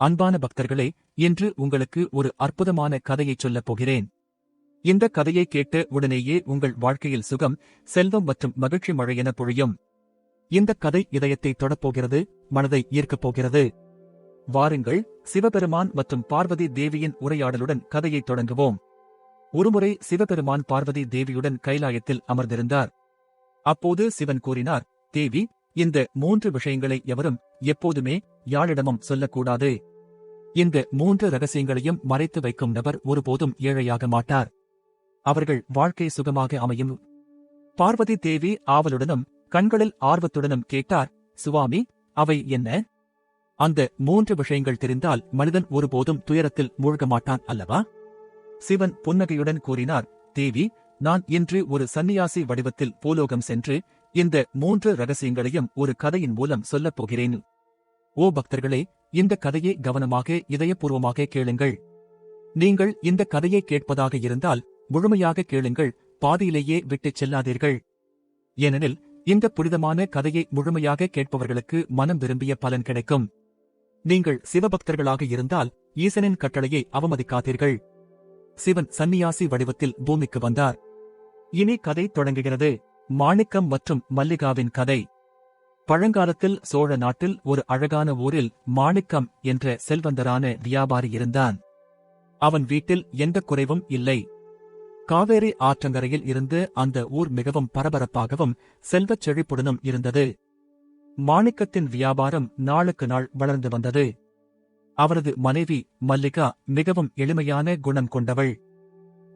அன்பான பக்தர்களே இன்று உங்களுக்கு ஒரு அற்புதமான கதையைச் சொல்லப் போகிறேன். இந்த கதையை கேட்ட உடனேயே உங்கள் வாழ்க்கையில் சுகம் செல்வம் மற்றும் மகிழ்ச்சி மழை என பொழியும். இந்த கதை இதயத்தை தொடப்போகிறது மனதை ஈர்க்கப் போகிறது. வாருங்கள் சிவபெருமான் மற்றும் பார்வதி தேவியின் உரையாடலுடன் கதையை தொடங்குவோம். ஒருமுறை சிவபெருமான் பார்வதி தேவியுடன் கைலாயத்தில் அமர்ந்திருந்தார். அப்போது சிவன் கூறினார் தேவி இந்த மூன்று விஷயங்களை எவரும் எப்போதுமே யாழிடமும் சொல்லக்கூடாது. இந்த மூன்று ரகசியங்களையும் மறைத்து வைக்கும் நபர் ஒருபோதும் ஏழையாக மாட்டார். அவர்கள் வாழ்க்கை சுகமாக அமையும். பார்வதி தேவி ஆவலுடனும் கண்களில் ஆர்வத்துடனும் கேட்டார் சுவாமி அவை என்ன? அந்த மூன்று விஷயங்கள் தெரிந்தால் மனிதன் ஒருபோதும் துயரத்தில் மூழ்க மாட்டான் அல்லவா? சிவன் புன்னகையுடன் கூறினார் தேவி நான் இன்று ஒரு சந்நியாசி வடிவத்தில் பூலோகம் சென்று இந்த மூன்று ரகசியங்களையும் ஒரு கதையின் மூலம் சொல்லப் போகிறேன். ஓ பக்தர்களே இந்த கதையை கவனமாக இதயபூர்வமாக கேளுங்கள். நீங்கள் இந்த கதையை கேட்பதாக இருந்தால் முழுமையாக கேளுங்கள் பாதியிலேயே விட்டுச் செல்லாதீர்கள். ஏனெனில் இந்த புனிதமான கதையை முழுமையாக கேட்பவர்களுக்கு மனம் விரும்பிய பலன் கிடைக்கும். நீங்கள் சிவபக்தர்களாக இருந்தால் ஈசனின் கட்டளையை அவமதிக்காதீர்கள். சிவன் சந்நியாசி வடிவத்தில் பூமிக்கு வந்தார். இனி கதை தொடங்குகிறது. மாணிக்கம் மற்றும் மல்லிகாவின் கதை. பழங்காலத்தில் சோழ நாட்டில் ஒரு அழகான ஊரில் மாணிக்கம் என்ற செல்வந்தரான வியாபாரி இருந்தான். அவன் வீட்டில் எந்த குறைவும் இல்லை. காவேரி ஆற்றங்கரையில் இருந்து அந்த ஊர் மிகவும் பரபரப்பாகவும் செல்வச் செழிப்புடனும் இருந்தது. மாணிக்கத்தின் வியாபாரம் நாளுக்கு நாள் வளர்ந்து வந்தது. அவரது மனைவி மல்லிகா மிகவும் எளிமையான குணம் கொண்டவள்.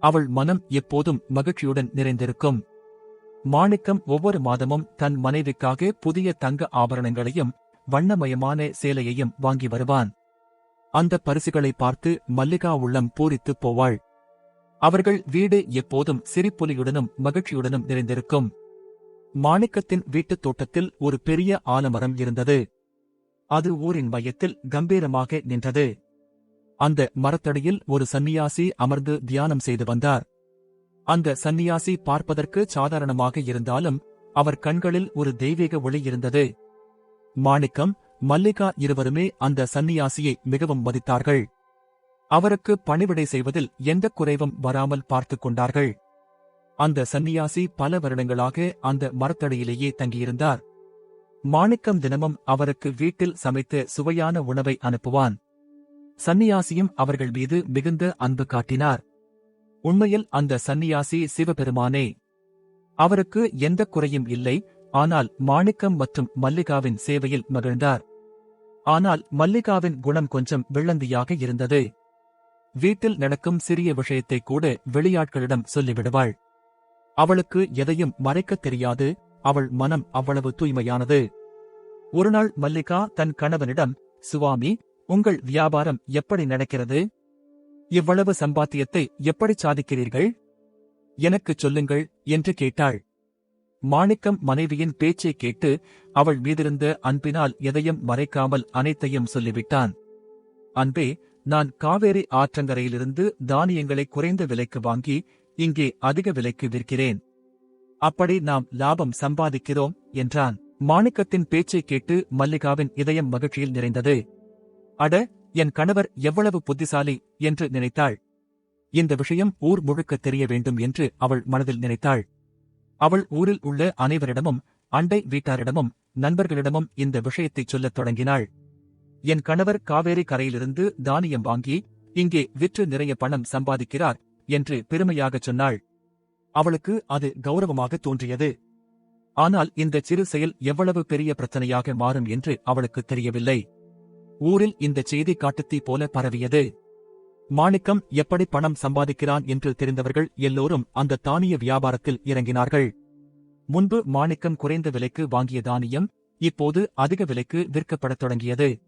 அவள் மனம் எப்போதும் மகிழ்ச்சியுடன் நிறைந்திருக்கும். மாணிக்கம் ஒவ்வொரு மாதமும் தன் மனைவிக்காக புதிய தங்க ஆபரணங்களையும் வண்ணமயமான சேலையையும் வாங்கி வருவான். அந்த பரிசுகளை பார்த்து மல்லிகா உள்ளம் பூரித்துப் போவாள். அவர்கள் வீடு எப்போதும் சிரிப்பொலியுடனும் மகிழ்ச்சியுடனும் நிறைந்திருக்கும். மாணிக்கத்தின் வீட்டுத் தோட்டத்தில் ஒரு பெரிய ஆலமரம் இருந்தது. அது ஊரின் மையத்தில் கம்பீரமாக நின்றது. அந்த மரத்தடியில் ஒரு சந்நியாசி அமர்ந்து தியானம் செய்து வந்தார். அந்த சந்நியாசி பார்ப்பதற்கு சாதாரணமாக இருந்தாலும் அவர் கண்களில் ஒரு தெய்வீக ஒளி இருந்தது. மாணிக்கம் மல்லிகா இருவருமே அந்த சந்நியாசியை மிகவும் மதித்தார்கள். அவருக்கு பணிவிடை செய்வதில் எந்த குறைவும் வராமல் பார்த்துக் கொண்டார்கள். அந்த சந்நியாசி பல வருடங்களாக அந்த மரத்தடியிலேயே தங்கியிருந்தார். மாணிக்கம் தினமும் அவருக்கு வீட்டில் சமைத்து சுவையான உணவை அனுப்புவான். சந்நியாசியும் அவர்கள் மீது மிகுந்த அன்பு காட்டினார். உண்மையில் அந்த சந்நியாசி சிவபெருமானே. அவருக்கு எந்த குறையும் இல்லை ஆனால் மாணிக்கம் மற்றும் மல்லிகாவின் சேவையில் மகிழ்ந்தார். ஆனால் மல்லிகாவின் குணம் கொஞ்சம் விள்ளந்தியாக இருந்தது. வீட்டில் நடக்கும் சிறிய விஷயத்தை கூட வெளியாட்களிடம் சொல்லிவிடுவாள். அவளுக்கு எதையும் மறைக்கத் தெரியாது அவள் மனம் அவ்வளவு தூய்மையானது. ஒருநாள் மல்லிகா தன் கணவனிடம் சுவாமி உங்கள் வியாபாரம் எப்படி நடக்கிறது? இவ்வளவு சம்பாத்தியத்தை எப்படி சாதிக்கிறீர்கள்? எனக்குச் சொல்லுங்கள் என்று கேட்டாள். மாணிக்கம் மனைவியின் பேச்சைக் கேட்டு அவள் மீதிருந்த அன்பினால் எதையும் மறைக்காமல் அனைத்தையும் சொல்லிவிட்டான். அன்பே நான் காவேரி ஆற்றங்கரையிலிருந்து தானியங்களை குறைந்த விலைக்கு வாங்கி இங்கே அதிக விலைக்கு விற்கிறேன். அப்படி நாம் லாபம் சம்பாதிக்கிறோம் என்றான். மாணிக்கத்தின் பேச்சைக் கேட்டு மல்லிகாவின் இதயம் மகிழ்ச்சியில் நிறைந்தது. அட என் கணவர் எவ்வளவு புத்திசாலி என்று நினைத்தாள். இந்த விஷயம் ஊர் முழுக்க தெரிய வேண்டும் என்று அவள் மனதில் நினைத்தாள். அவள் ஊரில் உள்ள அனைவரிடமும் அண்டை வீட்டாரிடமும் நண்பர்களிடமும் இந்த விஷயத்தைச் சொல்லத் தொடங்கினாள். என் கணவர் காவேரி கரையிலிருந்து தானியம் வாங்கி இங்கே விற்று நிறைய பணம் சம்பாதிக்கிறார் என்று பெருமையாகச் சொன்னாள். அவளுக்கு அது கௌரவமாக தோன்றியது. ஆனால் இந்த சிறு செயல் எவ்வளவு பெரிய பிரச்சனையாக மாறும் என்று அவளுக்கு தெரியவில்லை. ஊரில் இந்த செய்தி காட்டுத்தீ போல பரவியது. மாணிக்கம் எப்படி பணம் சம்பாதிக்கிறான் என்று தெரிந்தவர்கள் எல்லோரும் அந்த தானிய வியாபாரத்தில் இறங்கினார்கள். முன்பு மாணிக்கம் குறைந்த விலைக்கு வாங்கிய தானியம் இப்போது அதிக விலைக்கு விற்கப்படத் தொடங்கியது.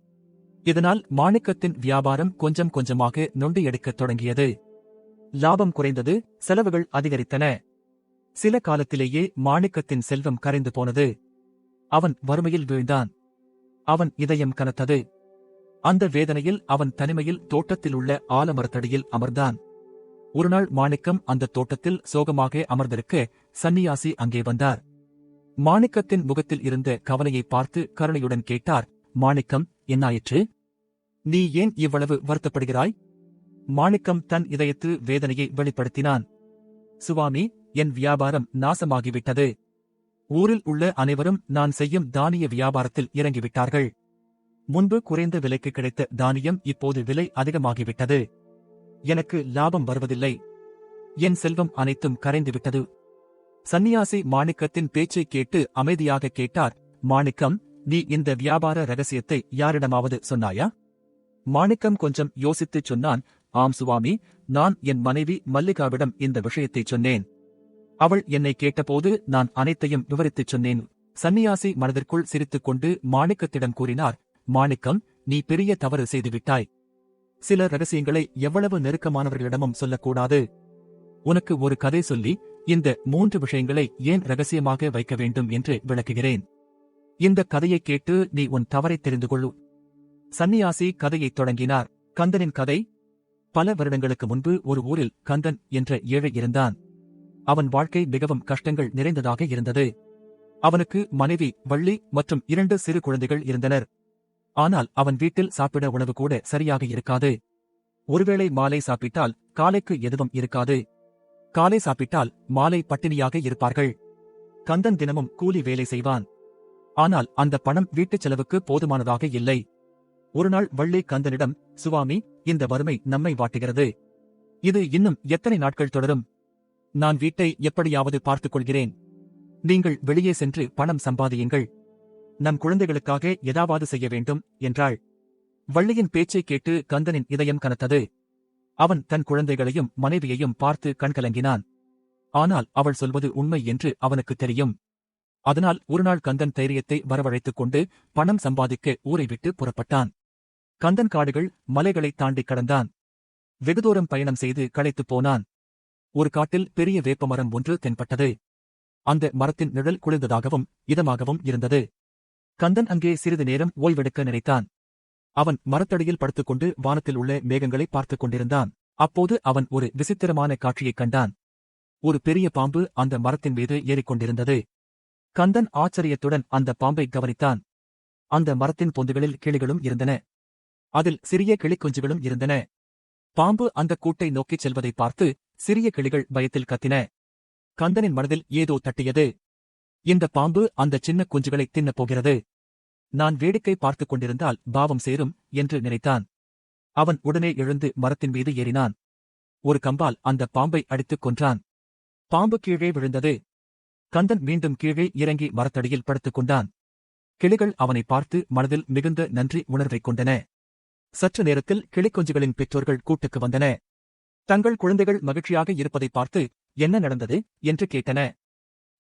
இதனால் மாணிக்கத்தின் வியாபாரம் கொஞ்சம் கொஞ்சமாக நொண்டி எடுக்கத் தொடங்கியது. லாபம் குறைந்தது செலவுகள் அதிகரித்தன. சில காலத்திலேயே மாணிக்கத்தின் செல்வம் கரைந்து போனது. அவன் வறுமையில் வீழ்ந்தான். அவன் இதயம் கனத்தது. அந்த வேதனையில் அவன் தனிமையில் தோட்டத்தில் உள்ள ஆலமரத்தடியில் அமர்ந்தான். ஒருநாள் மாணிக்கம் அந்த தோட்டத்தில் சோகமாக அமர்ந்திருக்க சந்நியாசி அங்கே வந்தார். மாணிக்கத்தின் முகத்தில் இருந்த கவலையை பார்த்து கருணையுடன் கேட்டார் மாணிக்கம் என்னாயிற்று? நீ ஏன் இவ்வளவு வருத்தப்படுகிறாய்? மாணிக்கம் தன் இதயத்து வேதனையை வெளிப்படுத்தினான். சுவாமி என் வியாபாரம் நாசமாகிவிட்டது. ஊரில் உள்ள அனைவரும் நான் செய்யும் தானிய வியாபாரத்தில் இறங்கிவிட்டார்கள். முன்பு குறைந்த விலைக்கு கிடைத்த தானியம் இப்போது விலை அதிகமாகிவிட்டது. எனக்கு லாபம் வருவதில்லை. என் செல்வம் அனைத்தும் கரைந்துவிட்டது. சன்னியாசி மாணிக்கத்தின் பேச்சைக் கேட்டு அமைதியாக கேட்டார். மாணிக்கம் நீ இந்த வியாபார ரகசியத்தை யாரிடமாவது சொன்னாயா? மாணிக்கம் கொஞ்சம் யோசித்துச் சொன்னான். ஆம் சுவாமி நான் என் மனைவி மல்லிகாவிடம் இந்த விஷயத்தைச் சொன்னேன். அவள் என்னை கேட்டபோது நான் அனைத்தையும் விவரித்துச் சொன்னேன். சந்நியாசி மனதிற்குள் சிரித்துக் கொண்டு மாணிக்கத்திடம் கூறினார். மாணிக்கம் நீ பெரிய தவறு செய்துவிட்டாய். சில ரகசியங்களை எவ்வளவு நெருக்கமானவர்களிடமும் சொல்லக்கூடாது. உனக்கு ஒரு கதை சொல்லி இந்த மூன்று விஷயங்களை ஏன் ரகசியமாக வைக்க வேண்டும் என்று விளக்குகிறேன். இந்த கதையைக் கேட்டு நீ உன் தவறை தெரிந்து கொள்ளு. சந்நியாசி கதையைத் தொடங்கினார். கந்தனின் கதை பல வருடங்களுக்கு முன்பு ஒரு ஊரில் கந்தன் என்ற ஏழை இருந்தான். அவன் வாழ்க்கை மிகவும் கஷ்டங்கள் நிறைந்ததாக இருந்தது. அவனுக்கு மனைவி வள்ளி மற்றும் இரண்டு சிறு குழந்தைகள் இருந்தனர். ஆனால் அவன் வீட்டில் சாப்பிட உணவு கூட சரியாக இருக்காது. ஒருவேளை மாலை சாப்பிட்டால் காலைக்கு எதுவும் இருக்காது. காலை சாப்பிட்டால் மாலை பட்டினியாக இருப்பார்கள். கந்தன் தினமும் கூலி வேலை செய்வான். ஆனால் அந்த பணம் வீட்டுச் செலவுக்கு போதுமானதாக இல்லை. ஒருநாள் வள்ளி கந்தனிடம் சுவாமி இந்த வறுமை நம்மை வாட்டுகிறது. இது இன்னும் எத்தனை நாட்கள் தொடரும்? நான் வீட்டை எப்படியாவது பார்த்துக் கொள்கிறேன். நீங்கள் வெளியே சென்று பணம் சம்பாதியுங்கள். நம் குழந்தைகளுக்காக ஏதாவது செய்ய வேண்டும் என்றாள். வள்ளியின் பேச்சைக் கேட்டு கந்தனின் இதயம் கனத்தது. அவன் தன் குழந்தைகளையும் மனைவியையும் பார்த்து கண்கலங்கினான். ஆனால் அவள் சொல்வது உண்மை என்று அவனுக்கு தெரியும். அதனால் ஒருநாள் கந்தன் தைரியத்தை வரவழைத்துக் கொண்டு பணம் சம்பாதிக்க ஊரை விட்டு புறப்பட்டான். கந்தன் காடுகள் மலைகளைத் தாண்டிக் கடந்தான். வெகுதூரம் பயணம் செய்து களைத்துப் போனான். ஒரு காட்டில் பெரிய வேப்பமரம் ஒன்று தென்பட்டது. அந்த மரத்தின் நிழல் குளிர்ந்ததாகவும் இதமாகவும் இருந்தது. கந்தன் அங்கே சிறிது நேரம் ஓய்வெடுக்க நினைத்தான். அவன் மரத்தடியில் படுத்துக்கொண்டு வானத்தில் உள்ள மேகங்களை பார்த்துக் கொண்டிருந்தான். அப்போது அவன் ஒரு விசித்திரமான காட்சியைக் கண்டான். ஒரு பெரிய பாம்பு அந்த மரத்தின் மீது ஏறிக்கொண்டிருந்தது. கந்தன் ஆச்சரியத்துடன் அந்த பாம்பை கவனித்தான். அந்த மரத்தின் பொந்துகளில் கிளிகளும் இருந்தன. அதில் சிறிய கிளிக்குஞ்சுகளும் இருந்தன. பாம்பு அந்த கூட்டை நோக்கிச் செல்வதை பார்த்து சிறிய கிளிகள் பயத்தில் கத்தின. கந்தனின் மனதில் ஏதோ தட்டியது. இந்த பாம்பு அந்த சின்ன குஞ்சுகளை தின்னப் போகிறது. நான் வேடிக்கை பார்த்துக் கொண்டிருந்தால் பாவம் சேரும் என்று நினைத்தான். அவன் உடனே எழுந்து மரத்தின் மீது ஏறினான். ஒரு கம்பால் அந்த பாம்பை அடித்துக் கொன்றான். பாம்பு கீழே விழுந்தது. கந்தன் மீண்டும் கீழே இறங்கி மரத்தடியில் படுத்துக் கொண்டான். கிளிகள் அவனை பார்த்து மனதில் மிகுந்த நன்றி உணர்வைக் கொண்டன. சற்று நேரத்தில் கிளிக்குஞ்சுகளின் பெற்றோர்கள் கூட்டுக்கு வந்தன. தங்கள் குழந்தைகள் மகிழ்ச்சியாக இருப்பதை பார்த்து என்ன நடந்தது? என்று கேட்டன.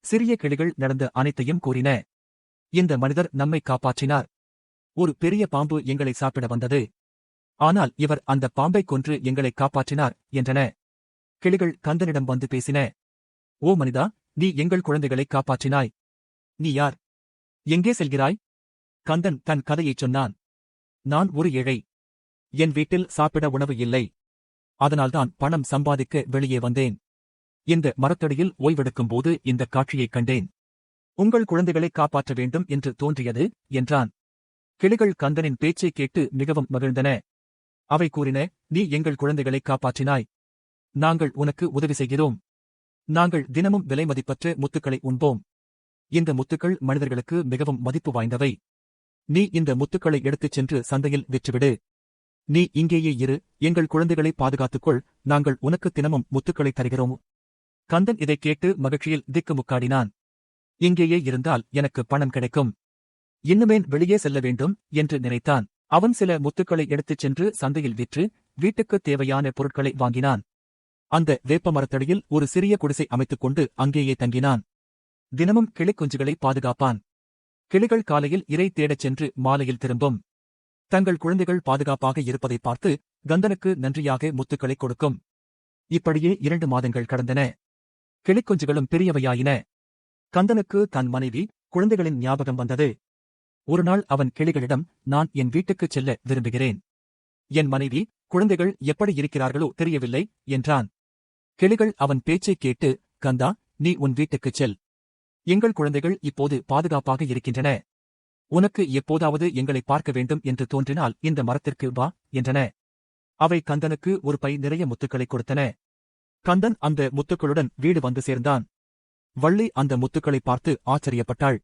சிறிய கிளிகள் நடந்த அனைத்தையும் கூறின. இந்த மனிதர் நம்மை காப்பாற்றினார். ஒரு பெரிய பாம்பு எங்களை சாப்பிட வந்தது. ஆனால் இவர் அந்த பாம்பை கொன்று எங்களை காப்பாற்றினார் என்றன. கிளிகள் கந்தனிடம் வந்து பேசின. ஓ மனிதா நீ எங்கள் குழந்தைகளை காப்பாற்றினாய். நீ யார்? எங்கே செல்கிறாய்? கந்தன் தன் கதையைச் சொன்னான். நான் ஒரு ஏழை. என் வீட்டில் சாப்பிட உணவு இல்லை. அதனால்தான் பணம் சம்பாதிக்க வெளியே வந்தேன். இந்த மரத்தடியில் ஓய்வெடுக்கும் போது இந்த காட்சியைக் கண்டேன். உங்கள் குழந்தைகளை காப்பாற்ற வேண்டும் என்று தோன்றியது என்றான். கிளிகள் கந்தனின் பேச்சைக் கேட்டு மிகவும் மகிழ்ந்தன. அவை கூறின நீ எங்கள் குழந்தைகளை காப்பாற்றினாய். நாங்கள் உனக்கு உதவி செய்கிறோம். நாங்கள் தினமும் விலை மதிப்பற்ற முத்துக்களை உண்போம். இந்த முத்துக்கள் மனிதர்களுக்கு மிகவும் மதிப்பு வாய்ந்தவை. நீ இந்த முத்துக்களை எடுத்துச் சென்று சந்தையில் விற்றுவிடு. நீ இங்கேயே இரு. எங்கள் குழந்தைகளை பாதுகாத்துக்கொள் நாங்கள் உனக்கு தினமும் முத்துக்களை தருகிறோம். கந்தன் இதைக் கேட்டு மகிழ்ச்சியில் திக்குமுக்காடினான். இங்கேயே இருந்தால் எனக்கு பணம் கிடைக்கும். இன்னுமேன் வெளியே செல்ல வேண்டும் என்று நினைத்தான். அவன் சில முத்துக்களை எடுத்துச் சென்று சந்தையில் விற்று வீட்டுக்குத் தேவையான பொருட்களை வாங்கினான். அந்த வேப்ப மரத்தடியில் ஒரு சிறிய குடிசை அமைத்துக் கொண்டு அங்கேயே தங்கினான். தினமும் கிளிக்குஞ்சுகளை பாதுகாப்பான். கிளிகள் காலையில் இறை தேடச் சென்று மாலையில் திரும்பும். தங்கள் குழந்தைகள் பாதுகாப்பாக இருப்பதை பார்த்து கந்தனுக்கு நன்றியாக முத்துக்களை கொடுக்கும். இப்படியே இரண்டு மாதங்கள் கடந்தன. கிளிக்குஞ்சுகளும் பெரியவையாயின. கந்தனுக்கு தன் மனைவி குழந்தைகளின் ஞாபகம் வந்தது. ஒருநாள் அவன் கிளிகளிடம் நான் என் வீட்டுக்குச் செல்ல விரும்புகிறேன். என் மனைவி குழந்தைகள் எப்படி இருக்கிறார்களோ தெரியவில்லை என்றான். கிளிகள் அவன் பேச்சைக் கேட்டு கந்தா நீ உன் வீட்டுக்குச் செல். எங்கள் குழந்தைகள் இப்போது பாதுகாப்பாக இருக்கின்றன. உனக்கு எப்போதாவது எங்களை பார்க்க வேண்டும் என்று தோன்றினால் இந்த மரத்திற்கு வா என்றன. அவை கந்தனுக்கு ஒரு பை நிறைய முத்துக்களை கொடுத்தன. கந்தன் அந்த முத்துக்களுடன் வீடு வந்து சேர்ந்தான். வள்ளி அந்த முத்துக்களை பார்த்து ஆச்சரியப்பட்டாள்.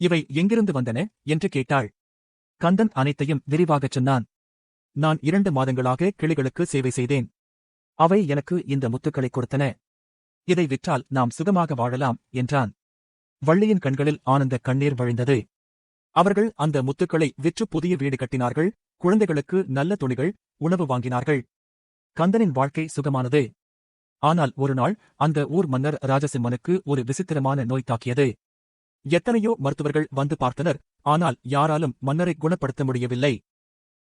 இவை எங்கிருந்து வந்தன? என்று கேட்டாள். கந்தன் அனைத்தையும் விரிவாகச் சொன்னான். நான் இரண்டு மாதங்களாக கிளிகளுக்கு சேவை செய்தேன். அவை எனக்கு இந்த முத்துக்களை கொடுத்தன. இதை விற்றால் நாம் சுகமாக வாழலாம் என்றான். வள்ளியின் கண்களில் ஆனந்த கண்ணீர் வழிந்தது. அவர்கள் அந்த முத்துக்களை விற்று புதிய வீடு கட்டினார்கள். குழந்தைகளுக்கு நல்ல துணிகள் உணவு வாங்கினார்கள். கந்தனின் வாழ்க்கை சுகமானது. ஆனால் ஒரு நாள் அந்த ஊர் மன்னர் ராஜசிம்மனுக்கு ஒரு விசித்திரமான நோய் தாக்கியது. எத்தனையோ மருத்துவர்கள் வந்து பார்த்தனர் ஆனால் யாராலும் மன்னரை குணப்படுத்த முடியவில்லை.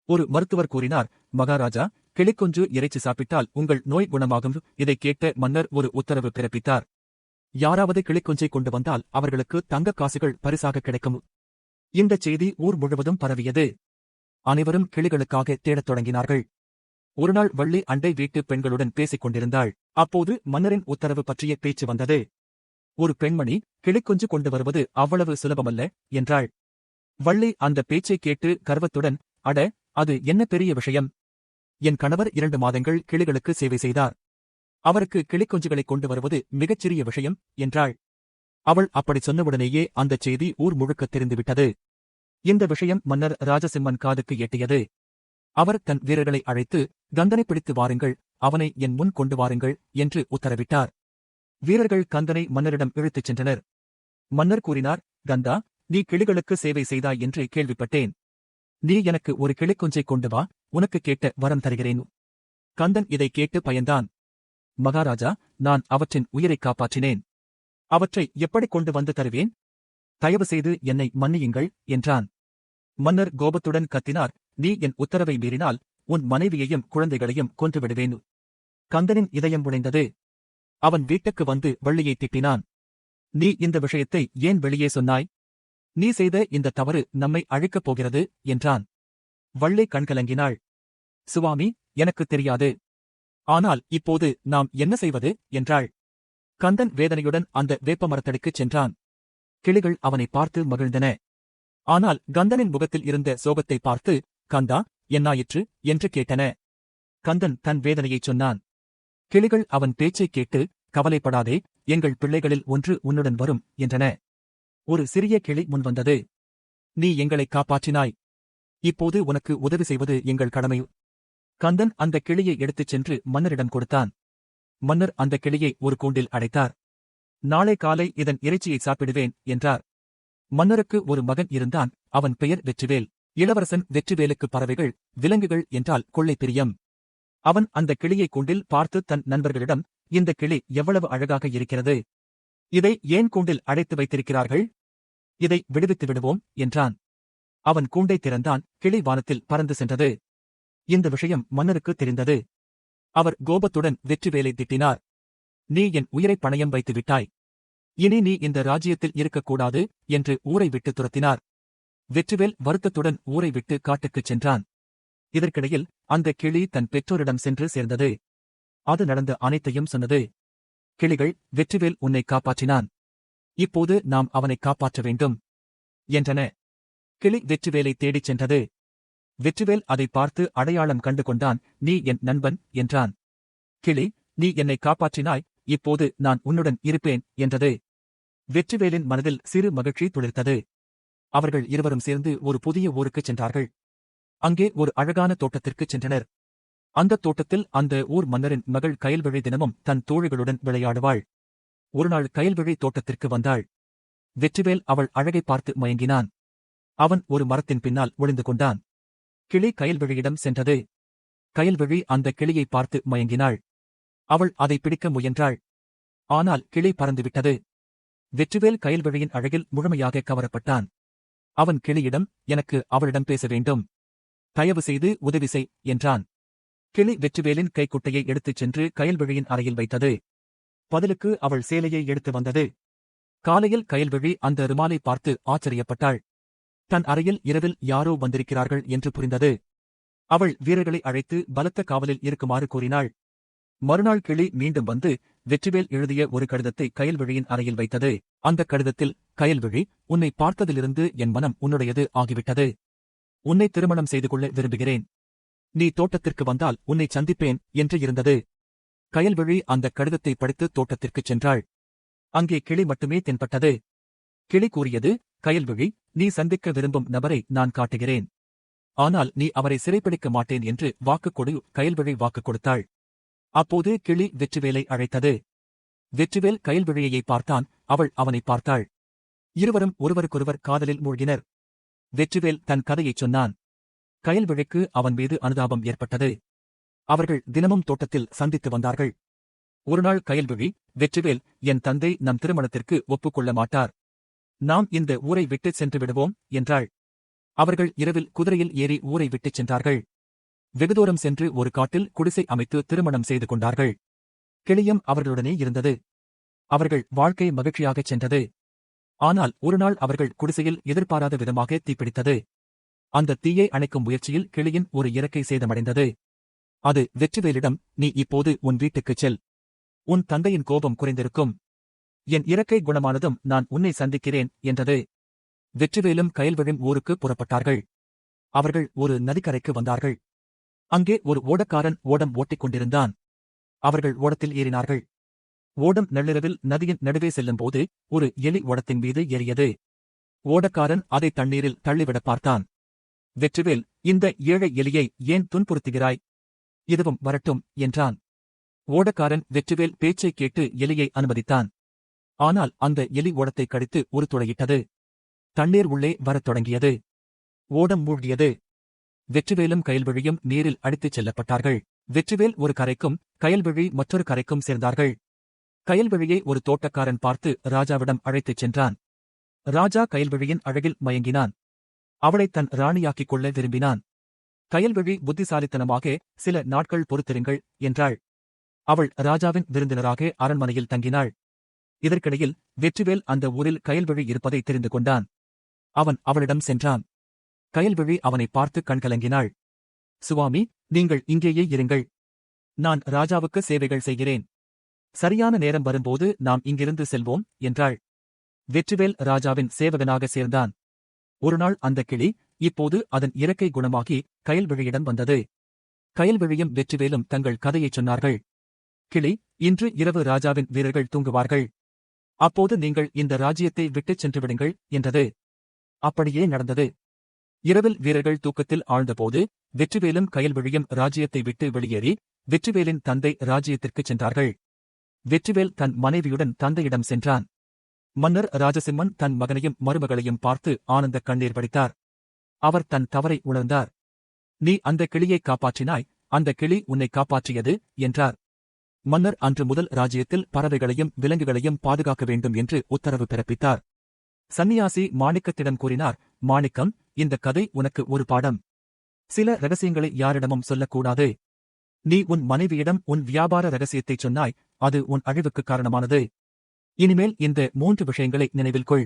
ஒரு மருத்துவர் கூறினார் மகாராஜா கிளிக்குஞ்சு இறைச்சி சாப்பிட்டால் உங்கள் நோய் குணமாகும் இதைக் கேட்ட மன்னர் ஒரு உத்தரவு பிறப்பித்தார். யாராவது கிளிக்கொஞ்சை கொண்டு வந்தால் அவர்களுக்கு தங்கக் காசுகள் பரிசாக கிடைக்கும். இந்தச் செய்தி ஊர் முழுவதும் பரவியது. அனைவரும் கிளிகளுக்காக தேடத் தொடங்கினார்கள். ஒருநாள் வள்ளி அண்டை வீட்டு பெண்களுடன் பேசிக் கொண்டிருந்தாள். அப்போது மன்னரின் உத்தரவு பற்றிய பேச்சு வந்தது. ஒரு பெண்மணி கிளிக்குஞ்சு கொண்டு வருவது அவ்வளவு சுலபமல்ல என்றாள். வள்ளி அந்த பேச்சைக் கேட்டு கர்வத்துடன் அட அது என்ன பெரிய விஷயம்? என் கணவர் இரண்டு மாதங்கள் கிளிகளுக்கு சேவை செய்தார். அவருக்கு கிளிக்குஞ்சுகளை கொண்டு வருவது மிகச்சிறிய விஷயம் என்றாள். அவள் அப்படி சொன்னவுடனேயே அந்தச் செய்தி ஊர் முழுக்க தெரிந்துவிட்டது. இந்த விஷயம் மன்னர் ராஜசிம்மன் காதுக்கு எட்டியது. அவர் தன் வீரர்களை அழைத்து கந்தனை பிடித்து வாருங்கள் அவனை என் முன் கொண்டு வாருங்கள் என்று உத்தரவிட்டார். வீரர்கள் கந்தனை மன்னரிடம் இழுத்துச் சென்றனர். மன்னர் கூறினார் கந்தா நீ கிளிகளுக்கு சேவை செய்தாய் என்று கேள்விப்பட்டேன். நீ எனக்கு ஒரு கிளிக்குஞ்சை கொண்டு வா உனக்கு கேட்ட வரம் தருகிறேன். கந்தன் இதை கேட்டு பயந்தான். மகாராஜா நான் அவற்றின் உயிரைக் காப்பாற்றினேன். அவற்றை எப்படி கொண்டு வந்து தருவேன்? தயவு செய்து என்னை மன்னியுங்கள் என்றான். மன்னர் கோபத்துடன் கத்தினார் நீ என் உத்தரவை மீறினால் உன் மனைவியையும் குழந்தைகளையும் கொன்றுவிடுவேன். கந்தனின் இதயம் உடைந்தது. அவன் வீட்டுக்கு வந்து வள்ளியை திட்டினான். நீ இந்த விஷயத்தை ஏன் வெளியே சொன்னாய்? நீ செய்த இந்த தவறு நம்மை அழிக்கப் போகிறது என்றான். வள்ளி கண்கலங்கினாள் சுவாமி எனக்கு தெரியாது. ஆனால் இப்போது நாம் என்ன செய்வது? என்றாள். கந்தன் வேதனையுடன் அந்த வேப்பமரத்தடிக்குச் சென்றான். கிளிகள் அவனை பார்த்து மகிழ்ந்தன. ஆனால் கந்தனின் முகத்தில் இருந்த சோகத்தை பார்த்து கந்தா என்னாயிற்று? என்று கேட்டன. கந்தன் தன் வேதனையைச் சொன்னான். கிளிகள் அவன் பேச்சைக் கேட்டு கவலைப்படாதே எங்கள் பிள்ளைகளில் ஒன்று உன்னுடன் வரும் என்றன. ஒரு சிறிய கிளி முன்வந்தது. நீ எங்களை காப்பாற்றினாய். இப்போது உனக்கு உதவி செய்வது எங்கள் கடமை. கந்தன் அந்த கிளியை எடுத்துச் சென்று மன்னரிடம் கொடுத்தான். மன்னர் அந்த கிளியை ஒரு கூண்டில் அடைத்தார். நாளை காலை இதன் இறைச்சியை சாப்பிடுவேன் என்றார். மன்னருக்கு ஒரு மகன் இருந்தான். அவன் பெயர் வெற்றிவேல். இளவரசன் வெற்றிவேலுக்கு பறவைகள் விலங்குகள் என்றால் கொள்ளை பிரியம். அவன் அந்த கிளியை கூண்டில் பார்த்து தன் நண்பர்களிடம் இந்த கிளி எவ்வளவு அழகாக இருக்கிறது. இதை ஏன் கூண்டில் அடைத்து வைத்திருக்கிறார்கள்? இதை விடுவித்து விடுவோம் என்றான். அவன் கூண்டை திறந்தான். கிளி வானத்தில் பறந்து சென்றது. இந்த விஷயம் மன்னருக்கு தெரிந்தது. அவர் கோபத்துடன் வெற்றிவேலை திட்டினார். நீ என் உயிரை பணயம் வைத்து விட்டாய். இனி நீ இந்த ராஜ்யத்தில் இருக்கக்கூடாது என்று ஊரை விட்டு துரத்தினார். வெற்றிவேல் வருத்தத்துடன் ஊரை விட்டு காட்டுக்குச் சென்றான். இதற்கிடையில் அந்த கிளி தன் பெற்றோரிடம் சென்று சேர்ந்தது. அது நடந்த அனைத்தையும் சொன்னது. கிளிகள் வெற்றிவேல் உன்னை காப்பாற்றினான். இப்போது நாம் அவனை காப்பாற்ற வேண்டும். என்றன. கிளி வெற்றிவேலை தேடிச் சென்றது. வெற்றிவேல் அதை பார்த்து அடையாளம் கண்டு கொண்டான். நீ என் நண்பன் என்றான். கிளி நீ என்னை காப்பாற்றினாய். இப்போது நான் உன்னுடன் இருப்பேன் என்றது. வெற்றிவேலின் மனதில் சிறு மகிழ்ச்சி துளிர்த்தது. அவர்கள் இருவரும் சேர்ந்து ஒரு புதிய ஊருக்குச் சென்றார்கள். அங்கே ஒரு அழகான தோட்டத்திற்குச் சென்றனர். அந்த தோட்டத்தில் அந்த ஊர் மன்னரின் மகள் கயல்விழி தினமும் தன் தோழிகளுடன் விளையாடுவாள். ஒருநாள் கயல்விழை தோட்டத்திற்கு வந்தாள். வெற்றிவேல் அவள் அழகை பார்த்து மயங்கினான். அவன் ஒரு மரத்தின் பின்னால் ஒளிந்து கொண்டான். கிளி கயல்விழியிடம் சென்றது. கயல்விழி அந்த கிளியை பார்த்து மயங்கினாள். அவள் அதை பிடிக்க முயன்றாள். ஆனால் கிளி பறந்துவிட்டது. வெற்றிவேல் கயல்விழியின் அழகில் முழுமையாக கவரப்பட்டான். அவன் கிளியிடம் எனக்கு அவளிடம் பேச வேண்டும். தயவு செய்து உதவி செய் என்றான். கிளி வெற்றிவேலின் கைக்குட்டையை எடுத்துச் சென்று கயல்விழியின் அறையில் வைத்தது. பதிலுக்கு அவள் சேலையை எடுத்து வந்தது. காலையில் கயல்விழி அந்த ருமாலை பார்த்து ஆச்சரியப்பட்டாள். தன் அறையில் இரவில் யாரோ வந்திருக்கிறார்கள் என்று புரிந்தது. அவள் வீரர்களை அழைத்து பலத்த காவலில் இருக்குமாறு கூறினாள். மறுநாள் கிளி மீண்டும் வந்து வெற்றிவேல் எழுதிய ஒரு கடிதத்தை கயல்விழியின் அறையில் வைத்தது. அந்த கடிதத்தில் கயல்விழி உன்னை பார்த்ததிலிருந்து என் மனம் உன்னுடையது ஆகிவிட்டது. உன்னை திருமணம் செய்து கொள்ள விரும்புகிறேன். நீ தோட்டத்திற்கு வந்தால் உன்னை சந்திப்பேன் என்று இருந்தது. கயல்விழி அந்த கடிதத்தை படித்து தோட்டத்திற்குச் சென்றாள். அங்கே கிளி மட்டுமே தென்பட்டது. கிளி கூறியது கயல்விழி நீ சந்திக்க விரும்பும் நபரை நான் காட்டுகிறேன். ஆனால் நீ அவரை சிறைப்பிடிக்க மாட்டேன் என்று வாக்குக் கொடு கயல்விழி வாக்குக் கொடுத்தாள். அப்போது கிளி வெற்றிவேலை அழைத்தது. வெற்றிவேல் கயல்விழியை பார்த்தான் அவள் அவனை பார்த்தாள். இருவரும் ஒருவருக்கொருவர் காதலில் மூழ்கினர். வெற்றிவேல் தன் கதையைச் சொன்னான். கயல்விழைக்கு அவன் மீது அனுதாபம் ஏற்பட்டது. அவர்கள் தினமும் தோட்டத்தில் சந்தித்து வந்தார்கள். ஒருநாள் கயல்விழி வெற்றிவேல் என் தந்தை நம் திருமணத்திற்கு ஒப்புக்கொள்ள மாட்டார். நாம் இந்த ஊரை விட்டுச் சென்று விடுவோம் என்றாள். அவர்கள் இரவில் குதிரையில் ஏறி ஊரை விட்டுச் சென்றார்கள். வெகுதூரம் சென்று ஒரு காட்டில் குடிசை அமைத்து திருமணம் செய்து கொண்டார்கள். கிளியும் அவர்களுடனே இருந்தது. அவர்கள் வாழ்க்கை மகிழ்ச்சியாகச் சென்றது. ஆனால் ஒருநாள் அவர்கள் குடிசையில் எதிர்பாராத விதமாக தீப்பிடித்தது. அந்த தீயை அணைக்கும் முயற்சியில் கிளியின் ஒரு இறக்கை சேதமடைந்தது. அது வெற்றிவேலிடம் நீ இப்போது உன் வீட்டுக்குச் செல். உன் தந்தையின் கோபம் குறைந்திருக்கும். என் இறக்கை குணமானதும் நான் உன்னை சந்திக்கிறேன் என்றது. வெற்றிவேலும் கயல்விழும் ஊருக்கு புறப்பட்டார்கள். அவர்கள் ஒரு நதிக்கரைக்கு வந்தார்கள். அங்கே ஒரு ஓடக்காரன் ஓடம் ஓட்டிக் கொண்டிருந்தான். அவர்கள் ஓடத்தில் ஏறினார்கள். ஓடம் நள்ளிரவில் நதியின் நடுவே செல்லும்போது ஒரு எலி ஓடத்தின் மீது ஏறியது. ஓடக்காரன் அதை தண்ணீரில் தள்ளிவிட பார்த்தான். வெற்றிவேல் இந்த ஏழை எலியை ஏன் துன்புறுத்துகிறாய்? இதுவும் வரட்டும் என்றான். ஓடக்காரன் வெற்றிவேல் பேச்சைக் கேட்டு எலியை அனுமதித்தான். ஆனால் அந்த எலி ஓடத்தை கடித்து ஒரு துளையிட்டது தண்ணீர் உள்ளே வரத் தொடங்கியது. ஓடம் மூழ்கியது. வெற்றிவேலும் கயல்விழியும் நீரில் அடித்துச் செல்லப்பட்டார்கள். வெற்றிவேல் ஒரு கரைக்கும் கயல்விழி மற்றொரு கரைக்கும் சேர்ந்தார்கள். கயல்விழியை ஒரு தோட்டக்காரன் பார்த்து ராஜாவிடம் அழைத்துச் சென்றான். ராஜா கயல்விழியின் அழகில் மயங்கினான். அவளை தன் ராணியாக்கிக் கொள்ள விரும்பினான். கயல்விழி புத்திசாலித்தனமாக சில நாட்கள் பொறுத்திருங்கள் என்றாள். அவள் ராஜாவின் விருந்தினராக அரண்மனையில் தங்கினாள். இதற்கிடையில் வெற்றிவேல் அந்த ஊரில் கயல்விழி இருப்பதை தெரிந்து கொண்டான். அவன் அவளிடம் சென்றான். கயல்விழி அவனை பார்த்து கண்கலங்கினாள். சுவாமி நீங்கள் இங்கேயே இருங்கள். நான் ராஜாவுக்கு சேவைகள் செய்கிறேன். சரியான நேரம் வரும்போது நாம் இங்கிருந்து செல்வோம் என்றாள். வெற்றிவேல் ராஜாவின் சேவகனாக சேர்ந்தான். ஒருநாள் அந்த கிளி இப்போது அதன் இறக்கை குணமாகி கயல்விழியிடம் வந்தது. கயல்விழியும் வெற்றிவேலும் தங்கள் கதையைச் சொன்னார்கள். கிளி இன்று இரவு ராஜாவின் வீரர்கள் தூங்குவார்கள். அப்போது நீங்கள் இந்த ராஜ்யத்தை விட்டுச் சென்றுவிடுங்கள் என்றது. அப்படியே நடந்தது. இரவில் வீரர்கள் தூக்கத்தில் ஆழ்ந்தபோது வெற்றிவேலும் கயல்விழியும் ராஜ்யத்தை விட்டு வெளியேறி வெற்றிவேலின் தந்தை ராஜ்யத்திற்குச் சென்றார்கள். வெற்றிவேல் தன் மனைவியுடன் தந்தையிடம் சென்றான். மன்னர் ராஜசிம்மன் தன் மகனையும் மருமகளையும் பார்த்து ஆனந்த கண்ணீர் வடித்தார். அவர் தன் தவறை உணர்ந்தார். நீ அந்த கிளியை காப்பாற்றினாய் அந்த கிளி உன்னை காப்பாற்றியது என்றார். மன்னர் அன்று முதல் ராஜ்யத்தில் பறவைகளையும் விலங்குகளையும் பாதுகாக்க வேண்டும் என்று உத்தரவு பிறப்பித்தார். சந்நியாசி மாணிக்கத்திடம் கூறினார் மாணிக்கம் இந்த கதை உனக்கு ஒரு பாடம். சில ரகசியங்களை யாரிடமும் சொல்லக்கூடாது. நீ உன் மனைவியிடம் உன் வியாபார ரகசியத்தைச் சொன்னாய் அது உன் அழிவுக்குக் காரணமானது. இனிமேல் இந்த மூன்று விஷயங்களை நினைவில் கொள்.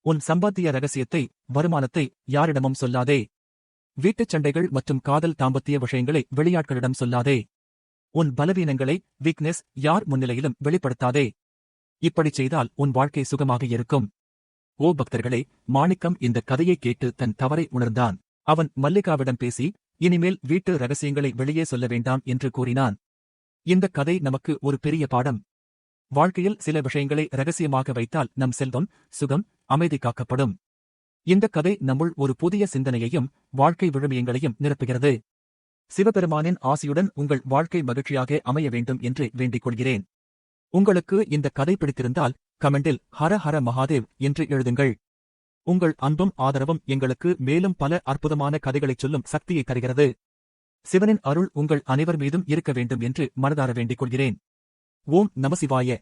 உன் சம்பாத்திய ரகசியத்தை வருமானத்தை யாரிடமும் சொல்லாதே. வீட்டுச் சண்டைகள் மற்றும் காதல் தாம்பத்திய விஷயங்களை வெளியாட்களிடம் சொல்லாதே. உன் பலவீனங்களை வீக்னஸ் யார் முன்னிலையிலும் வெளிப்படுத்தாதே. இப்படிச் செய்தால் உன் வாழ்க்கை சுகமாக இருக்கும். ஓ பக்தர்களே மாணிக்கம் இந்த கதையை கேட்டு தன் தவறை உணர்ந்தான். அவன் மல்லிகாவிடம் பேசி இனிமேல் வீட்டு ரகசியங்களை வெளியே சொல்ல வேண்டாம் என்று கூறினான். இந்த கதை நமக்கு ஒரு பெரிய பாடம். வாழ்க்கையில் சில விஷயங்களை ரகசியமாக வைத்தால் நம் செல்வம் சுகம் அமைதி காக்கப்படும். இந்த கதை நம்முள் ஒரு புதிய சிந்தனையையும் வாழ்க்கை விழுமியங்களையும் நிரப்புகிறது. சிவபெருமானின் ஆசியுடன் உங்கள் வாழ்க்கை மகிழ்ச்சியாக அமைய வேண்டும் என்று வேண்டிக் கொள்கிறேன். உங்களுக்கு இந்த கதை பிடித்திருந்தால் கமெண்டில் ஹர ஹர மகாதேவ் என்று எழுதுங்கள். உங்கள் அன்பும் ஆதரவும் எங்களுக்கு மேலும் பல அற்புதமான கதைகளைச் சொல்லும் சக்தியை தருகிறது. சிவனின் அருள் உங்கள் அனைவர் மீதும் இருக்க வேண்டும் என்று மனதார வேண்டிக் கொள்கிறேன். ஓம் நமசிவாய